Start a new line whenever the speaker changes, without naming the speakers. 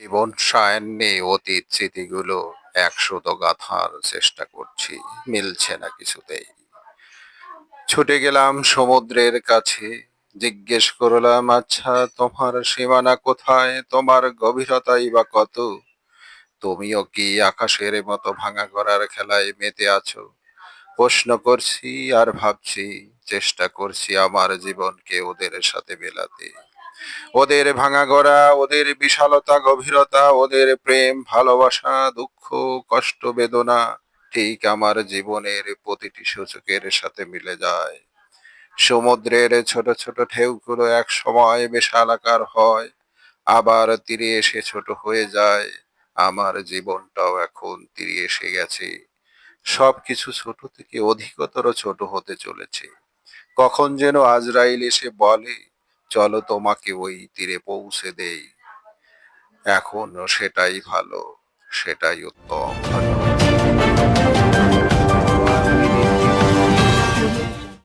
জীবন সায়ান্নে অতীত স্মৃতিগুলো একশত গাথার চেষ্টা করছি, মিলছে না কিছুতেই। ছুটে গেলাম সমুদ্রের কাছে, জিজ্ঞেস করলাম আচ্ছা তোমার সীমানা কোথায়? তোমার গভীরতাই বা কত? তুমিও কি আকাশের মতো ভাঙা করার খেলায় মেতে আছো? প্রশ্ন করছি আর ভাবছি, চেষ্টা করছি আমার জীবনকে ওদের সাথে মেলাতে। ওদের ভাঙা গড়া, ওদের বিশালতা, গভীরতা, ওদের প্রেম, ভালোবাসা, দুঃখ, কষ্ট, বেদনা ঠিক আমার জীবনের প্রতিটি সূচকের সাথে মিলে যায়। সমুদ্রের ছোট ছোট ঢেউগুলো এক সময় বিশাল আকার হয়, আবার তীরে এসে ছোট হয়ে যায়। আমার জীবনটাও এখন তীরে এসে গেছে। সবকিছু ছোট থেকে অধিকতর ছোট হতে চলেছে। কখন যেন আজরাইল এসে বলে চলো তোমাকে ওই তীরে পৌঁছে দেই। এখনও সেটাই ভালো সেটাই উত্তম।